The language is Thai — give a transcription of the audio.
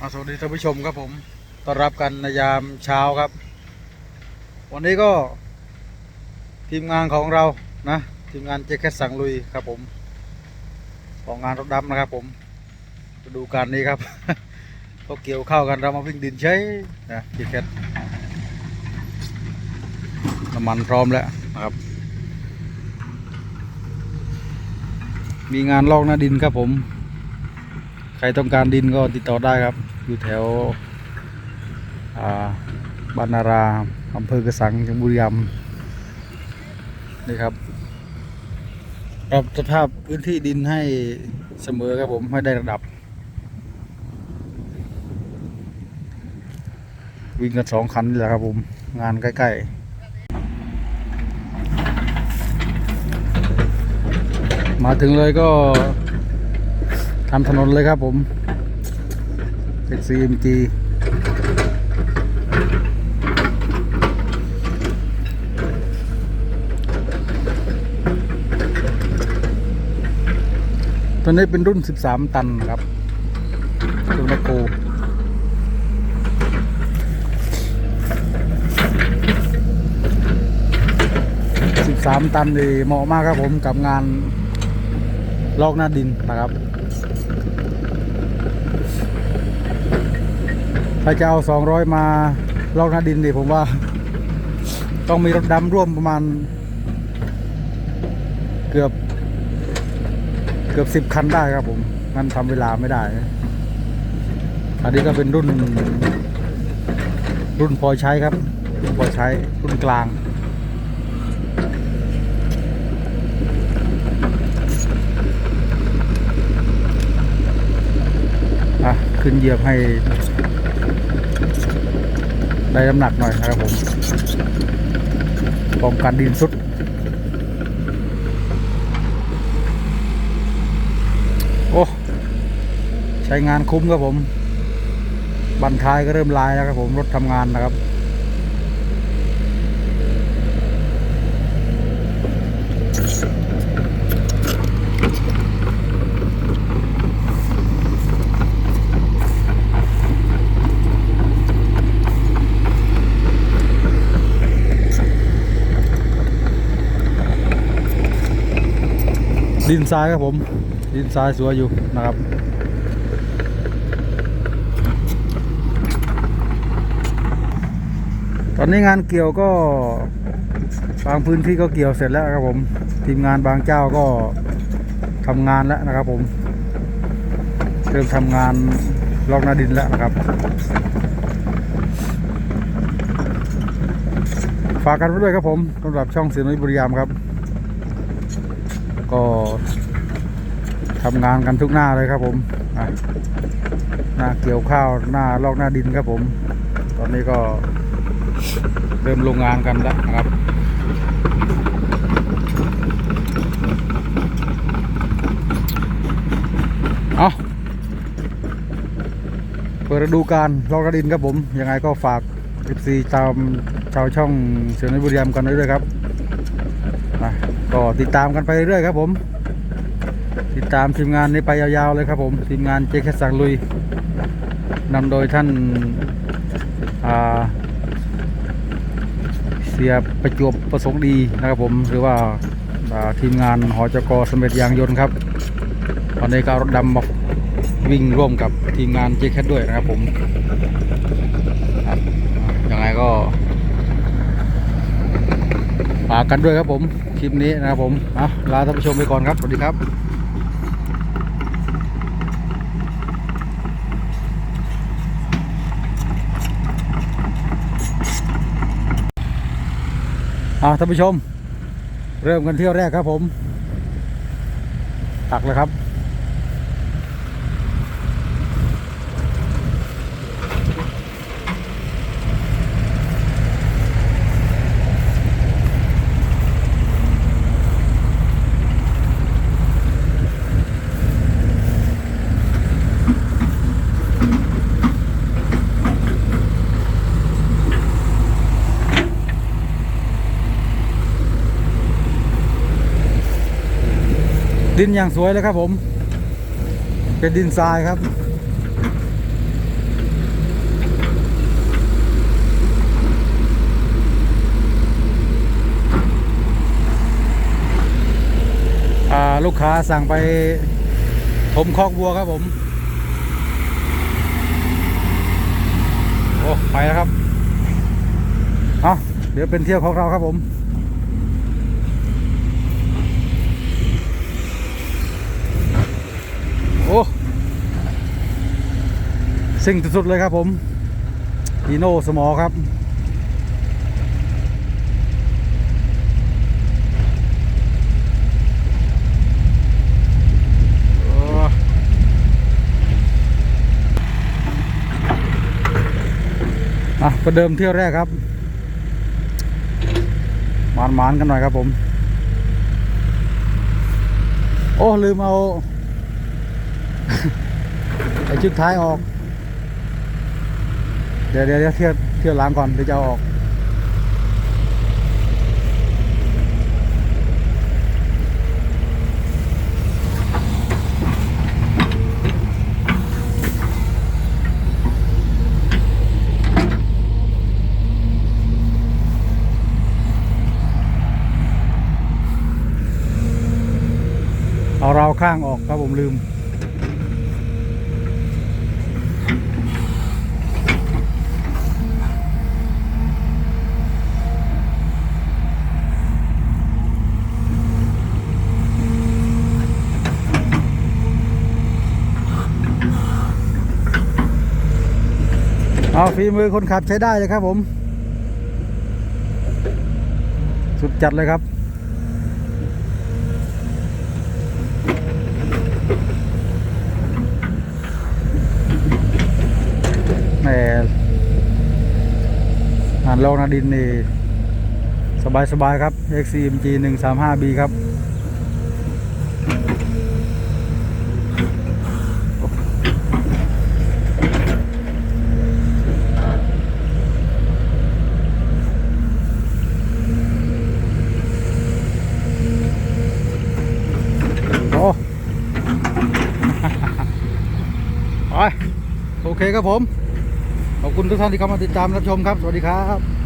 สวัสดีท่านผู้ชมครับผมต้อนรับกันในยามเช้าครับ วันนี้ก็ทีมงานของเรานะทีมงานเจคสังลุยครับผม ของงานรถดำนะครับผมมาดูการนี้ครับ ก็เกี่ยวเข้ากันเรามาวิ่งดินใช้นะเจคน้ำมันพร้อมแล้วนะครับ มีงานลอกหน้าดินครับผม ใครต้องการดินก็ติดต่อได้ครับ อยู่แถวอ่าบานนาราอำเภอกระสังจังหวัดบุรีรัมย์นี่ครับปรับสภาพพื้นที่ดินให้เสมอครับผมให้ได้ระดับ วิ่งกันสองคันนี่แหละครับผม งานใกล้ๆ มาถึงเลยก็ ทำถนนเลยครับผมเป็น CMG ตัวนี้เป็นรุ่น 13 ตันครับตัวแมคโคร13ตันนี่เหมาะมากครับผมกับงาน ลอกหน้าดินนะครับถ้าจะเอา 200 มาลอกหน้าดินเนี่ยผมว่า ต้องมีรถดำร่วมประมาณ เกือบ เกือบสิบคันได้ครับผม มันทำเวลาไม่ได้ อันนี้ก็เป็นรุ่น รุ่นพอใช้ครับ รุ่นพอใช้รุ่นกลาง อะ ขึ้นเหยียบให้ ได้น้ำหนักหน่อยนะครับผมป้องกันดินสุด โอ้ ใช้งานคุ้มครับผม บันท้ายก็เริ่มลายแล้วครับผม รถทำงานนะครับ ดินทรายครับผม ดินทรายสวยอยู่นะครับตอนนี้งานเกี่ยวก็บางพื้นที่ก็เกี่ยวเสร็จแล้วครับผม ทีมงานบางเจ้าก็ทำงานแล้วนะครับผมเริ่มทำงานลอกหน้าดินแล้วนะครับ ฝากกันไว้ด้วยครับผมสำหรับช่องเสียงนุ้ยบุรีรัมครับ ก็ทำงานกันทุกหน้าเลยครับผมหน้าเกี่ยวข้าวหน้าลอกหน้าดินครับผม ตอนนี้ก็เริ่มลงงานกันแล้วนะครับเอาเปิดฤดูการลอกหน้าดินครับผม ยังไงก็ฝาก FC ตามชาวช่องเสือในบุรีรัมย์กันด้วยครับนะ ก็ติดตามกันไปเรื่อยๆครับผม ติดตามทีมงานนี้ไปยาวๆเลยครับผม ทีมงานเจคสังลุยนำโดยท่านาเสียประจวบประสงค์ดีนะครับผมหรือว่าาทีมงานหอจกสมเด็จยางยนต์ครับวันนี้ก็รถดำมาวิ่งร่วมกับทีมงานเจคด้วยนะครับผมครับยังไงก็ ฝา กันด้วยครับผมคลิปนี้นะครับผมเอาลาท่านผู้ชมไปก่อนครับสวัสดีครับเอาท่านผู้ชม เริ่มกันเที่ยวแรกครับผม ตักเลยครับ ดินอย่างสวยเลยครับผม เป็นดินทรายครับ ลูกค้าสั่งไปถมคอกวัวครับผม โอ้ ไปแล้วครับ เอาเดี๋ยวเป็นเที่ยวของเราครับผม อ้สิ่งสุดๆเลยครับผมฮีโน่สมอครับอ้อะประเดิมเที่ยวแรกครับมานๆกันหน่อยครับผม โอ้ ลืมเอา ไอชุดท้ายออกเดี๋ยวเดี๋ยวเดี๋ยวเที่ยวเที่ยวล้างก่อนเดี๋ยวจะเอาออกเอาราวข้างออกครับผมลืม เอาฝีมือคนขับใช้ได้เลยครับผม สุดจัดเลยครับ แหมอ่านลองนาดินนี่ สบายสบายๆครับ XCMG 135B ครับ โอ้ ไปโอ เคครับผม ขอบคุณทุกท่านที่เข้ามาติดตามรับชมครับ สวัสดีครับ